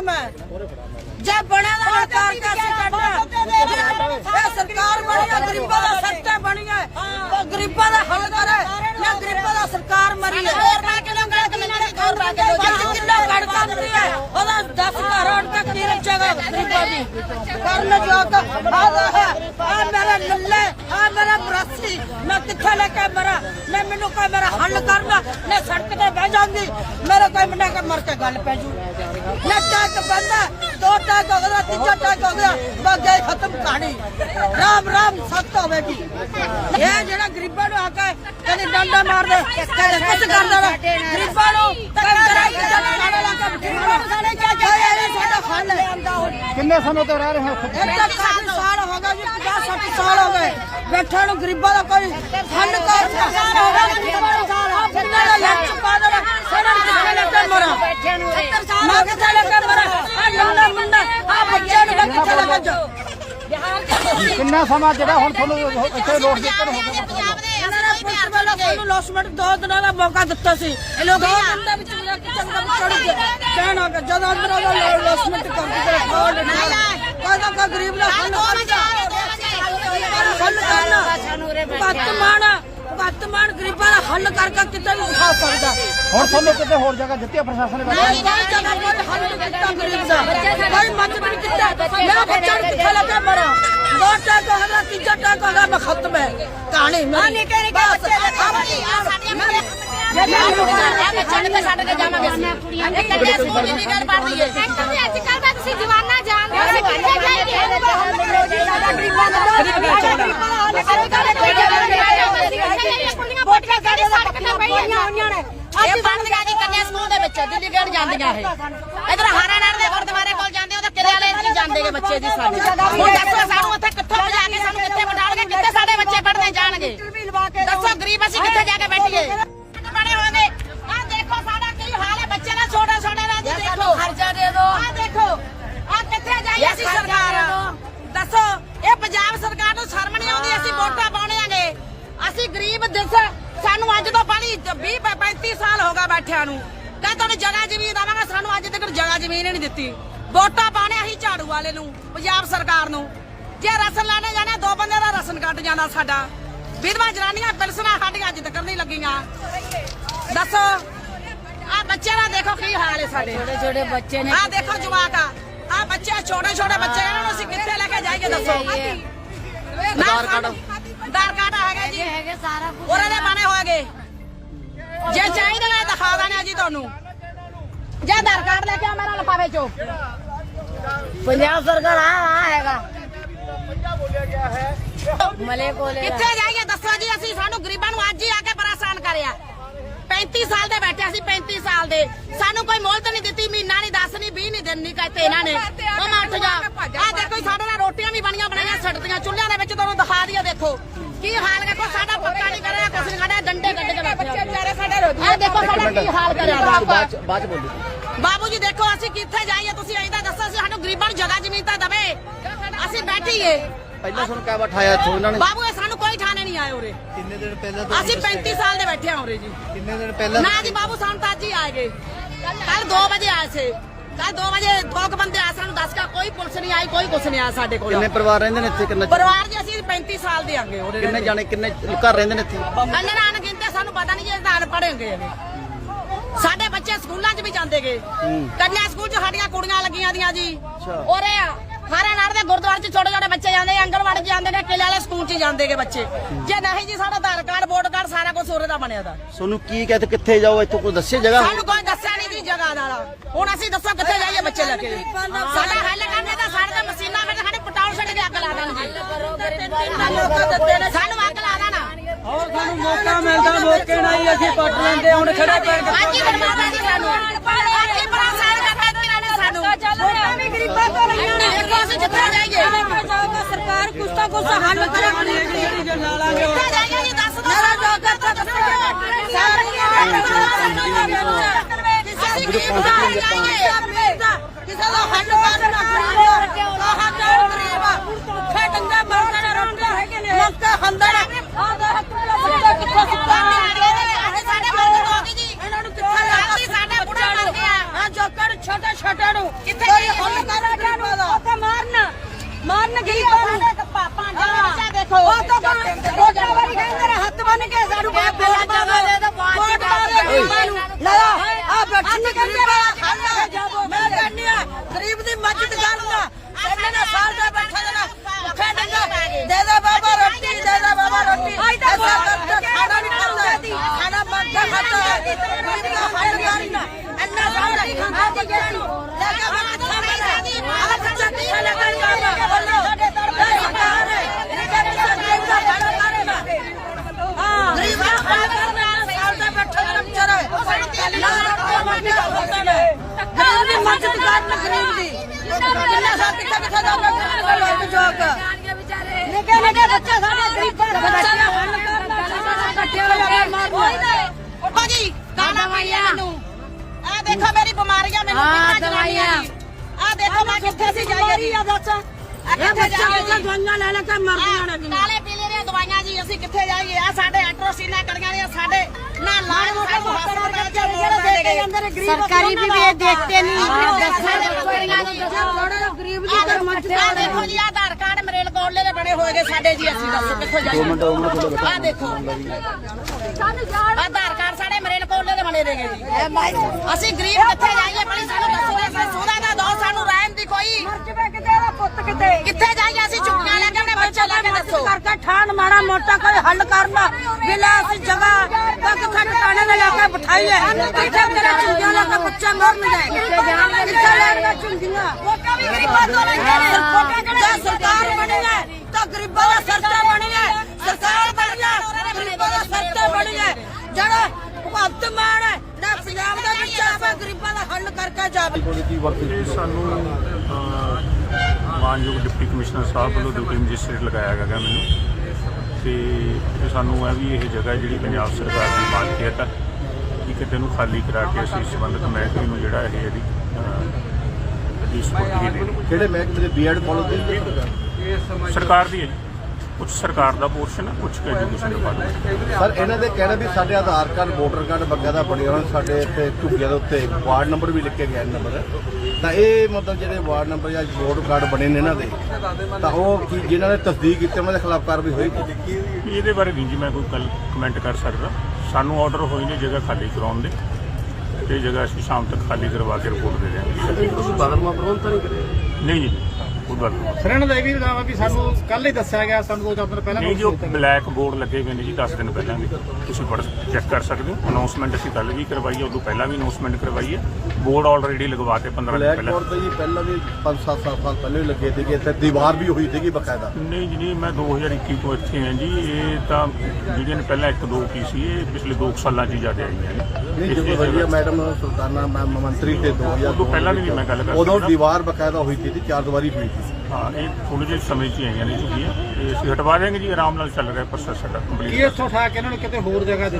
ਬਣਿਆ ਮੈਂ। ਜੇ ਬਣਿਆ ਤਾਂ ਹੁਣ ਕਾਰ ਕੇ ਅਸੀਂ ਕੱਢਣਾ ਇਹ ਸਰਕਾਰ ਬਣੀ ਹੈ ਗਰੀਬਾਂ ਦਾ ਸੱਚਾ ਬਣੀ ਹੈ। ਉਹ ਗਰੀਬਾਂ ਦਾ ਹੱਲ ਕਰੇ ਨਾ ਗਰੀਬਾਂ ਦਾ ਸਰਕਾਰ ਮਰੀ ਹੈ ਹੋਰ ਪਾ ਕੇ ਲੋਕਾਂ ਦੇ ਕਿੰਨੇ ਹੋਰ ਪਾ ਕੇ ਲੋਕਾਂ ਕਿੰਨਾ ਕਣਕ ਆਉਂਦੀ ਹੈ ਉਹਦਾ 10 ਘਰ ਉੱਡ ਕੇ ਕੀ ਰੱਖੇਗਾ ਗਰੀਬਾਂ ਦੀ? ਕਰਨ ਜੋਗ ਆਦਾ ਹੈ ਆ ਮੇਰਾ ਨੱਲੇ ਆ ਮੇਰਾ ਬਰਾਸੀ। ਮੈਂ ਕਿੱਥੇ ਲੈ ਕੇ ਮਰਾਂ? ਮੈਂ ਮੈਨੂੰ ਕੋਈ ਮੇਰਾ ਹੱਲ ਕਰਨਾ ਮੈਂ ਸੜਕ ਤੇ ਜਾਂਦੀ ਮੇਰੇ ਕੋਈ ਮੁੰਡਾ ਕੇ ਮਰ ਕੇ ਗੱਲ ਪੈ ਜੂ। ਲੱਟਾ ਕ ਬੰਦਾ ਦੋ ਟਾਕ ਹੋ ਗਿਆ ਤੀਜਾ ਟਾਕ ਹੋ ਗਿਆ ਬਸ ਗਈ ਖਤਮ ਕਹਾਣੀ। ਰਾਮ ਰਾਮ ਸਖਤ ਹੋਵੇਗੀ। ਇਹ ਜਿਹੜਾ ਗਰੀਬਾਂ ਨੂੰ ਆਕਾ ਕਦੇ ਡੰਡਾ ਮਾਰਦੇ ਕਦੇ ਕੁਝ ਕਰਦਾ ਵਾ ਗਰੀਬਾਂ ਨੂੰ ਤੰਗ ਕਰਾਈ ਕੇ ਚੱਲ ਖਾਣਾ ਲਾ ਕੇ ਗਰੀਬਾਂ ਨੂੰ ਸਾਨੇ ਕੀ ਕਹਿਆ ਇਹ ਸਾਡਾ ਹੱਲ ਹੈ। ਕਿੰਨੇ ਸਮੇਂ ਤੋਂ ਰਹਿ ਰਹੇ ਹੋ ਇਹ ਤਾਂ ਕਾਫੀ ਸਾਲ ਹੋ ਗਏ ਜੀ 50 60 ਸਾਲ ਹੋ ਗਏ। ਬੈਠਣ ਨੂੰ ਗਰੀਬਾਂ ਦਾ ਕੋਈ ਹੱਲ ਕਰ ਸਕਦਾ। ਹੋਗਾ ਕਿੰਨਾ ਸਮਾਂ ਜਿਹੜਾ ਹੁਣ ਤੁਹਾਨੂੰ ਇੱਥੇ ਲੋਟ ਦਿੱਤਾ ਹੋਵੇਗਾ ਇਹਨਾਂ ਨੇ ਪੁਲਿਸ ਵੱਲੋਂ ਸਾਨੂੰ ਲੋਸਮੈਂਟ ਦੋ ਦਿਨਾਂ ਦਾ ਮੌਕਾ ਦਿੱਤਾ ਸੀ। ਇਹ ਲੋਕ ਦੋ ਦਿਨਾਂ ਵਿੱਚ ਮੇਰਾ ਕਿਚਨ ਦਾ ਚੜ ਗਿਆ ਕਹਿਣ ਆ ਗਿਆ ਜਦੋਂ ਅੰਦਰ ਉਹਦਾ ਲੋਸਮੈਂਟ ਕਰ ਦਿੱਤਾ ਫੋਨ ਕਹਿੰਦਾ ਕਾ ਗਰੀਬ ਦਾ ਸਾਨੂੰ ਕਰਨਾ ਸਾਨੂੰ ਰੇ ਬੈਠਾ ਮਾਨ ਗਰੀਬਾਂ ਦਾ ਹੱਲ ਕਰਕੇ ਕਿਤੇ ਵੀ ਉਠਾ ਸਕਦਾ ਹੁਣ ਤੁਹਾਨੂੰ ਕਿਤੇ ਹੋਰ ਜਗ੍ਹਾ ਦਿੱਤੀ ਹੈ ਪ੍ਰਸ਼ਾਸਨ ਨੇ ਕੋਈ ਕੋਈ ਜਗ੍ਹਾ ਕੋਈ ਹੱਲ ਨਹੀਂ ਕੀਤਾ ਗਰੀਬ ਦਾ ਕੋਈ ਮਦਦ ਨਹੀਂ ਕੀਤਾ ਮੇਰਾ ਬੱਚਾ ਨੂੰ ਕਿੱਥੇ ਲੱਗਾ ਮਰਾਂ ਦੋ ਟੈਕ ਹੋ ਗਿਆ ਤੀਜਾ ਟੈਕ ਹੋ ਗਿਆ ਮੈਂ ਖਤਮ ਹੈ ਕਹਾਣੀ ਮੇਰੀ ਨਿੱਕੇ ਨਿੱਕੇ ਬੱਚੇ ਇਹ ਬਣਦੀਆਂ ਜੀ ਕੰਨਿਆ ਸਕੂਲ ਦੇ ਵਿੱਚ ਦਿੱਲੀ ਗੇਟ ਜਾਂਦੀਆਂ ਇਹ। ਇਧਰ ਹਾਰਾਨਗਰ ਦੇ ਗੁਰਦੁਆਰੇ ਕੋਲ ਜਾਂਦੇ ਉਹ ਤਾਂ ਕਿਲੇ ਵਾਲੇ ਚ ਜਾਂਦੇਗੇ ਬੱਚੇ ਜੀ ਸਾਡੇ। ਹੁਣ ਦੱਸੋ ਸਾਨੂੰ ਉੱਥੇ ਕਿੱਥੋਂ ਭਜਾ ਕੇ ਸਾਨੂੰ ਕਿੱਥੇ ਬਿਠਾਉਣਗੇ ਕਿੱਥੇ ਸਾਡੇ ਬੱਚੇ ਪੜ੍ਹਨੇ ਜਾਣਗੇ? ਦੱਸੋ ਗਰੀਬ ਅਸੀਂ ਕਿੱਥੇ ਜਾ ਕੇ ਬੈਠੀਏ? ਬਣੇ ਹੋਣਗੇ। ਆਹ ਦੇਖੋ ਸਾਡਾ ਕੀ ਹਾਲ ਹੈ ਬੱਚੇ ਦਾ ਛੋਟਾ ਛੋਟਾ ਦਾ ਜੀ ਦੇਖੋ। ਖਰਚਾ ਦੇ ਦਿਓ। ਆਹ ਦੇਖੋ ਆਹ ਕਿੱਥੇ ਜਾਈਏ ਅਸੀਂ ਸਰਕਾਰ? ਦੱਸੋ ਇਹ ਪੰਜਾਬ ਸਰਕਾਰ ਨੂੰ ਸ਼ਰਮ ਨਹੀਂ ਆਉਂਦੀ ਅਸੀਂ ਵੋਟਾਂ ਪਾਉਣੇ ਆਂਗੇ ਅਸੀਂ ਗਰੀਬ ਦਿਸ ਸਾਨੂੰ ਅੱਜ ਤੋਂ ਪਾਣੀ 20 35 ਸਾਲ ਹੋ ਗਏ ਬੈਠਿਆਂ ਨੂੰ। ਕਹਿੰਦੇ ਤੁਹਾਨੂੰ ਜਗ੍ਹਾ ਜ਼ਮੀਨ ਦੇਵਾਂਗੇ ਸਾਨੂੰ ਅੱਜ ਤੱਕ ਜਗ੍ਹਾ ਜ਼ਮੀਨ ਹੀ ਨਹੀਂ ਦਿੱਤੀ। ਵੋਟਾਂ ਪਾਉਣੇ ਅਸੀਂ ਝਾੜੂ ਵਾਲੇ ਨੂੰ ਪੰਜਾਬ ਸਰਕਾਰ ਨੂੰ। ਜੇ ਰਸਨ ਲਾਣੇ ਜਾਣਾ ਦੋ ਬੰਦੇ ਦਾ ਰਸਨ ਕੱਟ ਜਾਂਦਾ ਸਾਡਾ। ਵਿਧਵਾ ਜਨਾਨੀਆਂ ਪਿਲਸਣਾ ਸਾਡੀਆਂ ਅੱਜ ਤੱਕ ਨਹੀਂ ਲੱਗੀਆਂ। ਦੱਸੋ ਆ ਬੱਚਿਆਂ ਦਾ ਦੇਖੋ ਕੀ ਹਾਲ ਹੈ ਸਾਡੇ। ਛੋਟੇ ਛੋਟੇ ਬੱਚੇ ਨੇ ਆ ਦੇਖੋ ਜਵਾਕ ਆ। ਆ ਬੱਚੇ ਛੋਟੇ ਛੋਟੇ ਬੱਚੇ ਇਹਨਾਂ ਨੂੰ ਅਸੀਂ ਕਿੱਥੇ ਲੈ ਕੇ ਜਾਈਏ ਦੱਸੋ। ਆਧਾਰ ਕਾਰਡ। ਹੈਗਾ ਜੀ ਹੈਗੇ ਸਾਰਾ ਕੁਝ ਉਹਨਾਂ ਦੇ ਬਣੇ ਹੋਏਗੇ। ਜੇ ਚਾਹੀਦਾ ਮੈਂ ਦਿਖਾ ਦਾਂ ਜੀ ਤੁਹਾਨੂੰ। ਜੇ ਆਧਾਰ ਕਾਰਡ ਲੈ ਕੇ ਆ ਮੇਰਾ ਲਫਾਵੇ ਚੋਂ। ਪੰਜਾਬ ਸਰਕਾਰ ਆ ਆ ਹੈਗਾ। ਮਲੇ ਕੋਲੇ ਕਿੱਥੇ ਜਾਈਏ ਦੱਸੋ ਜੀ ਅਸੀਂ ਸਾਨੂੰ ਗਰੀਬਾਂ ਨੂੰ ਅੱਜ ਹੀ ਆ ਕੇ ਪਰੇਸ਼ਾਨ ਕਰਿਆ। 35 ਸਾਲ ਦੇ ਬੈਠੇ ਅਸੀਂ 35 ਸਾਲ ਦੇ। ਸਾਨੂੰ ਕੋਈ ਮੁਹਲਤ ਨਹੀਂ ਦਿੱਤੀ ਮਹੀਨਾ ਨਹੀਂ 10 ਨਹੀਂ 20 ਨਹੀਂ ਦਿਨ ਨਹੀਂ ਕਹਤੇ ਇਹਨਾਂ ਨੇ। ਉਹ ਮੈਂ ਉੱਠ ਜਾ ਆ ਦੇਖੋ ਸਾਡੇ ਨਾਲ ਰੋਟੀਆਂ ਵੀ ਬਣੀਆਂ ਬਣਾਈਆਂ ਛੱਡਦੀਆਂ ਚੁੱਲ੍ਹਿਆਂ ਦੇ ਵਿੱਚ ਤੁਹਾਨੂੰ ਦਿਖਾ ਦਈਏ ਦੇਖੋ। ਕੀ ਹਾਲ ਹੈ ਕੋਈ ਸਾਡਾ ਪੱਕਾ ਨਹੀਂ ਕਰਿਆ ਕੁਛ ਨਹੀਂ ਕਰਿਆ ਡੰਡੇ ਕੱਢ ਕੇ ਬੱਚੇ ਵਿਚਾਰੇ ਸਾਡੇ ਆ ਦੇਖੋ ਸਾਡਾ ਕੀ ਹਾਲ ਕਰਿਆ ਬਾਅਦ ਬਾਅਦ ਬੋਲੋ। ਬਾਬੂ ਜੀ ਦੇਖੋ ਅਸੀਂ ਕਿੱਥੇ ਜਾਈਏ ਤੁਸੀਂ ਐਂਦਾ ਦੱਸੋ ਅਸੀਂ ਸਾਨੂੰ ਗਰੀਬਾਂ ਨੂੰ ਜਗ੍ਹਾ ਜ਼ਮੀਨ ਤਾਂ ਦਵੇ। ਅਸੀਂ ਬੈਠੀਏ। ਪਹਿਲਾਂ ਤੁਹਾਨੂੰ ਕਿਆ ਬਿਠਾਇਆ ਇੱਥੋਂ ਇਹਨਾਂ ਨੇ? ਬਾਬੂ ਇਹ ਸਾਨੂੰ ਕੋਈ ਠਾਣੇ ਨਹੀਂ ਆਏ ਉਰੇ। ਕਿੰਨੇ ਦਿਨ ਪਹਿਲਾਂ ਅਸੀਂ 35 ਸਾਲ ਦੇ ਬੈਠੇ ਆ ਉਰੇ ਜੀ। ਕਿੰਨੇ ਦਿਨ ਪਹਿਲਾਂ ਨਾ ਜੀ ਬਾਬੂ ਸਾਨੂੰ ਤਾਂ ਅੱਜ ਹੀ ਆਏ ਗਏ। ਕੱਲ 2 ਵਜੇ ਆਏ ਸੀ। ਕੱਲ 2 ਵਜੇ ਦੋ ਕੁ ਬੰਦੇ ਆਏ ਸਾਨੂੰ ਦੱਸ ਕੇ ਕੋਈ ਪੁਲਿਸ ਨਹੀਂ ਆਈ ਕੋਈ ਕੁਛ ਨਹੀਂ ਆਇਆ ਸਾਡੇ ਕੋਲ। ਕਿੰਨੇ ਪਰਿਵਾਰ ਰਹਿੰਦੇ ਨੇ ਇੱਥੇ? ਕਿੰਨੇ ਪਰਿਵਾਰ ਜੀ ਅਸੀਂ 35 ਸਾਲ ਦੇ ਆਂਗੇ ਉਰੇ ਕਿੰਨੇ ਜਾਣੇ ਕਿੰਨੇ ਘਰ ਰਹਿੰਦੇ ਨੇ ਇੱਥੇ? ਅੰਨੇ ਨਾਨ ਗਿਣਤੇ ਸਾਨੂੰ ਪਤਾ ਨਹੀਂ ਜੇ ਦਾਨ ਪੜੇਗੇ ਸਾਡੇ ਬੱਚੇ ਸਕੂਲਾਂ 'ਚ ਵੀ ਜਾਂਦੇਗੇ ਕੰਨਿਆ ਸਕੂਲ 'ਚ ਸਾਡੀਆਂ ਕੁੜੀਆਂ ਲੱਗੀਆਂ ਦੀਆਂ ਜੀ। ਔਰੇ ਹਾਰੇ ਨਾੜ ਦੇ ਗੁਰਦੁਆਰੇ 'ਚ ਛੋਟੇ ਛੋਟੇ ਬੱਚੇ ਜਾਂਦੇ ਆਂਗਣਵਾੜੀ 'ਚ ਜਾਂਦੇ ਨੇ ਕਿਲੇ ਵਾਲੇ ਸਕੂਲ 'ਚ ਜਾਂਦੇਗੇ ਬੱਚੇ। ਜੇ ਨਹੀਂ ਜੀ ਸਾਡਾ ਆਧਾਰ ਕਾਰਡ ਵੋਟ ਕਾਰਡ ਸਾਰਾ ਕੁਝ ਉਰੇ ਦਾ ਬਣਿਆ ਦਾ। ਤੁਹਾਨੂੰ ਕੀ ਕਹਤੇ ਕਿੱਥੇ ਜਾਓ ਇੱਥੋਂ ਕੋਈ ਦੱਸੇ ਜਗ੍ਹਾ? ਸਾਨੂੰ ਕੋਈ ਦੱਸਿਆ ਨਹੀਂ ਜੀ ਜਗ੍ਹਾ ਦਾ। ਹੁਣ ਅਸੀਂ ਦੱਸੋ ਕਿੱਥੇ ਜਾਈਏ ਬੱਚੇ ਲੈ ਕੇ। ਸਾਡਾ ਹੱਲ ਕਰਨੇ ਦਾ ਸਾਡੇ ਤਾਂ ਮਸ਼ੀਨਾਂ ਵਿੱਚ ਸਾਡੇ ਪਟਾਉਣ ਛੱਡ ਕੇ ਅੱਗ ਲਾ ਦੇਣ ਜੀ। ਸਾਨੂੰ ਅੱਗ ਲਾ ਦੇਣਾ। ਹੋਰ ਸਾਨੂੰ ਮੌਕਾ ਮਿਲਦਾ ਮੌਕੇ ਨਾਲ ਹੀ ਅਸੀਂ ਪੱਟ ਲੈਂਦੇ ਹੁਣ ਖੜੇ ਪੈਰ ਅੱਜ ਹੀ ਬਣਵਾਉਣਾ ਜੀ ਸਾਨੂੰ। ਅੱਜ ਕਰਨਾ ਤੇ ਇਹਨਾਂ ਨੇ ਸਾਨੂੰ। ਵੋਟਾਂ ਵੀ ਗਰੀਬਾਂ ਤੋਂ ਲਈਆਂ। ਨੇ ਦੇਖੋ ਅਸੀਂ ਜਿੱਥੇ ਜਾਈਏ ਕਟਾ ਨੂੰ ਕਿੱਥੇ ਗਈ ਉਹਨੂੰ ਕਟਾ ਨੂੰ ਉੱਥੇ ਮਾਰਨ। ਮਾਰਨ ਗਈ ਪਾਪਾ ਪਾਪਾ ਬੱਚਾ ਦੇਖੋ। ਉਹ ਤਾਂ ਰੋਟਾ ਵਾਲੀ ਕਹਿੰਦੇ ਨੇ ਹੱਥ ਬੰਨ ਕੇ ਸਾਨੂੰ ਬਾਪ ਬੋਲ ਪਾਵੇ ਦੇ ਤਾਂ ਬਾਤ ਦੀ ਲਾ ਆ ਬੱਚੀ ਨੇ ਕਹਿੰਦੇ ਮੈਂ ਕਹਿੰਨੀ ਆ ਗਰੀਬ ਦੀ ਮਦਦ ਕਰਨਾ ਕਹਿੰਦੇ ਨੇ ਸਾਲ ਦਾ ਬੱਠਾ ਦੇਣਾ। ਭੁੱਖਾ ਨੰਗਾ ਦੇ ਦੇ ਬਾਬਾ ਰੋਟੀ ਦੇ ਦੇ ਬਾਬਾ ਰੋਟੀ। ਐਸਾ ਕਰਦਾ ਖਾਣਾ ਨਹੀਂ ਖਾਂਦਾ। ਖਾਣਾ ਮੰਗਦਾ ਖਾਂਦਾ। ਗਰੀਬ ਦਾ ਹੱਲ ਕਰਨਾ ਇੰਨਾ ਸਾਲ ਨਹੀਂ ਖਾਂਦਾ। ਜੀ ਨਿੱਕੇ ਨਿੱਕੇ ਬੱਚੇ ਸਾਡੇ ਗਰੀਬਾਂ ਦੇ ਬੱਚੇ ਦਾ ਹੱਲ ਕਰਨਾ ਇਕੱਠੇ ਹੋ ਕੇ ਮਾਰਨਾ ਉੱਠੋ ਜੀ ਪਾਈਆ ਮੈਨੂੰ ਆ ਦੇਖੋ ਮੇਰੀ ਬਿਮਾਰੀਆਂ ਮੈਨੂੰ ਕਿੰਨਾ ਦਵਾਈਆਂ। ਆ ਦੇਖੋ ਮੈਂ ਕਿੱਥੇ ਸੀ ਜਾਈਏ ਆ ਦੱਸ ਇਹ ਬੱਚੇ ਕਿੱਥੇ ਦਵਾਈਆਂ ਲੈ ਲੈ ਕੇ ਮਰਦੀਆਂ ਨੇ ਕਾਲੇ ਪੀਲੇ ਦੀਆਂ ਦਵਾਈਆਂ ਜੀ, ਅਸੀਂ ਕਿੱਥੇ ਜਾਈਏ ਆ ਸਾਡੇ ਐਟਰੋਸੀਨਾ ਕੜੀਆਂ ਨੇ ਸਾਡੇ ਨਾ ਲਾਣ ਸਾਨੂੰ ਹਸਪਤਾਲ ਚ ਮੋੜ ਦੇ ਗਏ सरकारी भी वे देखते नहीं ਗਰੀਬ ਆ ਦੇਖੋ ਜੀ ਆਧਾਰ ਕਾਰਡ ਮਰੇਲ ਕੋਲੇ ਦੇ ਬਣੇ ਹੋਏ ਨੇ ਸਾਡੇ ਜੀ ਅਸੀਂ ਦੱਸੋ ਕਿੱਥੋਂ ਜਾਈਏ ਆ ਦੇਖੋ ਆਧਾਰ ਕਾਰਡ ਸਾਡੇ ਮਰੇਲ ਕੋਲੇ ਦੇ ਬਣੇ ਨੇਗੇ ਜੀ ਅਸੀਂ ਗਰੀਬ ਕਿੱਥੇ ਜਾਈਏ ਪਹਿਲੀ ਸਾਨੂੰ ਦੱਸੋ ਇਹ ਸੁਦਾ ਦਾ ਦੋ ਸਾਨੂੰ ਰਹਿਣ ਦੀ ਕੋਈ ਕਿਤੇ ਦਾ ਪੁੱਤ ਕਿਤੇ ਕਿੱਥੇ ਜਾਈਏ ਅਸੀਂ ਚੁੱਕੀਆਂ ਲੈ ਕੇ ਦੱਸੋ। ਕਰਕੇ ਠਾਣ ਮਾੜਾ ਮੋਟਾ ਕੋਈ ਹੱਲ ਕਰਨਾ। ਬਿਲਾ ਅਸੀਂ ਜਗ੍ਹਾ ਤਾਂ ਕਿੱਥੇ ਟਿਕਾਣੇ ਤੇ ਲੈ ਕੇ ਬਿਠਾਈਏ ਕਿੱਥੇ ਤੇਰੇ ਚੁੰਗੀਆਂ ਲੈ ਕੇ ਬੱਚੇ ਮਰਨਗੇ ਕਿੱਥੇ ਲੈ ਕੇ ਚੁੰਗੀਆਂ ਵੋਟਾਂ ਵੀ ਗਰੀਬਾਂ ਤੋਂ ਲੈਂਦੇ ਨੇ ਜੇ ਸਰਕਾਰ ਬਣੀ ਹੈ ਤਾਂ ਗਰੀਬਾਂ ਦਾ ਸਰਤਾ ਬਣੀ ਹੈ। ਸਰਕਾਰ ਬਣੀ ਹੈ ਗਰੀਬਾਂ ਦਾ ਸਰਤਾ ਬਣੀ ਹੈ। ਜਿਹੜਾ ਭਗਵੰਤ ਮਾਨ ਹੈ ਨਾ ਪੰਜਾਬ ਦੇ ਵਿੱਚ ਆਵੇ ਗਰੀਬਾਂ ਦਾ ਹੱਲ ਕਰਕੇ ਜਾਵੇ। ਸਾਨੂੰ ਮਾਨਯੋਗ ਡਿਪਟੀ ਕਮਿਸ਼ਨਰ ਸਾਹਿਬ ਵੱਲੋਂ ਡਿਊਟੀ ਮੈਜਿਸਟਰੇਟ ਲਗਾਇਆ ਗਿਆ ਮੈਨੂੰ। ਤੇ ਇਹ ਸਾਨੂੰ ਹੈ ਵੀ ਇਹ ਜਗ੍ਹਾ ਜਿਹੜੀ ਪੰਜਾਬ ਸਰਕਾਰ ਦੀ ਮਾਲਕੀਅਤ ਹੈ। ਠੀਕ ਹੈ ਤੈਨੂੰ ਖਾਲੀ ਕਰਾ ਕੇ ਅਸੀਂ ਸੰਬੰਧਿਤ ਮਹਿਕਮੇ ਨੂੰ ਜਿਹੜਾ ਇਹ ਇਹਦੀ ਕਿਹੜੇ ਮਹਿਕਮੇ ਦੇ ਬੀਐਡ ਕਾਲਜ ਦੇ ਸਰਕਾਰ ਦੀ ਹੈ ਜੀ। ਕੁਝ ਸਰਕਾਰ ਦਾ ਪੋਰਸ਼ਨ ਹੈ ਕੁਝ ਐਜੂਕੇਸ਼ਨ ਡਿਪਾਰਟਮੈਂਟ ਸਰ ਇਹਨਾਂ ਦੇ ਕਹਿਣਾ ਵੀ ਸਾਡੇ ਆਧਾਰ ਕਾਰਡ ਵੋਟਰ ਕਾਰਡ ਬਕਾਇਦਾ ਬਣੇ ਹੋਣ ਸਾਡੇ ਇੱਥੇ ਝੁੱਗੀਆਂ ਦੇ ਉੱਤੇ ਵਾਰਡ ਨੰਬਰ ਵੀ ਲਿਖੇ ਗਏ ਨੰਬਰ। ਤਾਂ ਇਹ ਮਤਲਬ ਜਿਹੜੇ ਵਾਰਡ ਨੰਬਰ ਜਾਂ ਵੋਟਰ ਕਾਰਡ ਬਣੇ ਨੇ ਇਹਨਾਂ ਦੇ ਤਾਂ ਉਹ ਕੀ ਜਿਨ੍ਹਾਂ ਨੇ ਤਸਦੀਕ ਕੀਤੀ ਉਹਨਾਂ ਦੇ ਖਿਲਾਫ ਕਾਰਵਾਈ ਹੋਏਗੀ ਇਹਦੇ ਬਾਰੇ ਨਹੀਂ ਜੀ ਮੈਂ ਕੋਈ ਗੱਲ ਕਮੈਂਟ ਕਰ ਸਕਦਾ। ਸਾਨੂੰ ਆਰਡਰ ਹੋਈ ਨੇ ਜਗ੍ਹਾ ਖਾਲੀ ਕਰਾਉਣ ਦੇ। ਤੇ ਇਹ ਜਗ੍ਹਾ ਅਸੀਂ ਸ਼ਾਮ ਤੱਕ ਖਾਲੀ ਕਰਵਾ ਕੇ ਰਿਪੋਰਟ ਦੇ ਦਿਆਂਗੇ। ਤੁਸੀਂ ਬਾਦਲਮਾ ਪ੍ਰਬੰਧ ਤਾਂ ਨਹੀਂ ਕਰਿਆ ਨਹੀਂ ਜੀ। ਕੋਈ ਗੱਲ ਨਹੀਂ ਸਰ ਇਹਨਾਂ ਦਾ ਇਹ ਵੀ ਦਾਵਾ ਵੀ ਸਾਨੂੰ ਕੱਲ ਹੀ ਦੱਸਿਆ ਗਿਆ ਸਾਨੂੰ ਦੋ ਚਾਰ ਦਿਨ ਪਹਿਲਾਂ ਨਹੀਂ ਜੋ ਬਲੈਕ ਬੋਰਡ ਲੱਗੇ ਹੋਏ ਨੇ ਜੀ 10 ਦਿਨ ਪਹਿਲਾਂ ਤੁਸੀਂ ਚੈੱਕ ਕਰ ਸਕਦੇ ਹੋ। ਅਨਾਉਂਸਮੈਂਟ ਅਸੀਂ ਕੱਲ ਵੀ ਕਰਵਾਈ ਹੈ ਉਦੋਂ ਪਹਿਲਾਂ ਵੀ ਅਨਾਉਂਸਮੈਂਟ ਕਰਵਾਈ ਹੈ। ਬੋਰਡ ਆਲਰੇਡੀ ਲਗਵਾਤੇ 15 ਦਿਨ ਬਲੈਕ ਪਹਿਲਾਂ। ਬੋਰਡ ਤੇ ਜੀ ਪਹਿਲਾਂ ਵੀ 5-7 ਸਾਲ ਪਹਿਲਾਂ ਵੀ ਲੱਗੇ ਸੀਗੇ ਇੱਥੇ ਦੀਵਾਰ ਵੀ ਹੋਈ ਸੀਗੀ ਬਕਾਇਦਾ। ਨਹੀਂ ਜੀ ਨਹੀਂ ਮੈਂ 2021 ਤੋਂ ਇੱਥੇ ਹਾਂ ਜੀ। ਇਹ ਤਾਂ ਜਿਹੜੀਆਂ ਨੇ ਪਹਿਲਾਂ ਇੱਕ ਦੋ ਕੀ ਸੀ ਇਹ ਪਿਛਲੇ 2 ਸਾਲਾਂ 'ਚ ਹੀ ਜ਼ਿਆਦਾ ਆਈਆਂ ਨੇ। ਨਹੀਂ ਇਸ ਜਦੋਂ ਚੀਜ਼ ਵਧੀਆ ਮੈਡਮ ਸੁਲਤਾਨਾ ਮੈਮ ਮੰਤਰੀ ਤੇ 2000 ਉਦੋਂ ਪਹਿਲਾਂ ਵੀ ਮੈਂ ਗੱਲ ਕਰ ਉਦੋਂ। ਦੀਵਾਰ ਬਕਾਇਦਾ ਹੋਈ ਸੀ ਚਾਰ ਦੀਵਾਰੀ ਹੋਈ ਸੀ। ਹਾਂ, ਇਹ ਥੋੜੇ ਜਿਹੇ ਸਮੇਂ 'ਚ ਹੀ ਆਈਆਂ ਨੇ ਝੁੱਗੀਆਂ ਤੇ ਅਸੀਂ ਹਟਵਾ ਦਿਆਂਗੇ ਜੀ, ਆਰਾਮ ਨਾਲ ਚੱਲ ਰਿਹਾ ਪ੍ਰੋਸੈਸ ਸਾਡਾ ਕੰਪਲੀਟ ਇੱਥੋਂ ਉਠਾ ਕੇ ਇਹਨਾਂ ਨੂੰ ਕਿਤੇ ਹੋਰ ਜਗ੍ਹਾ ਦੇ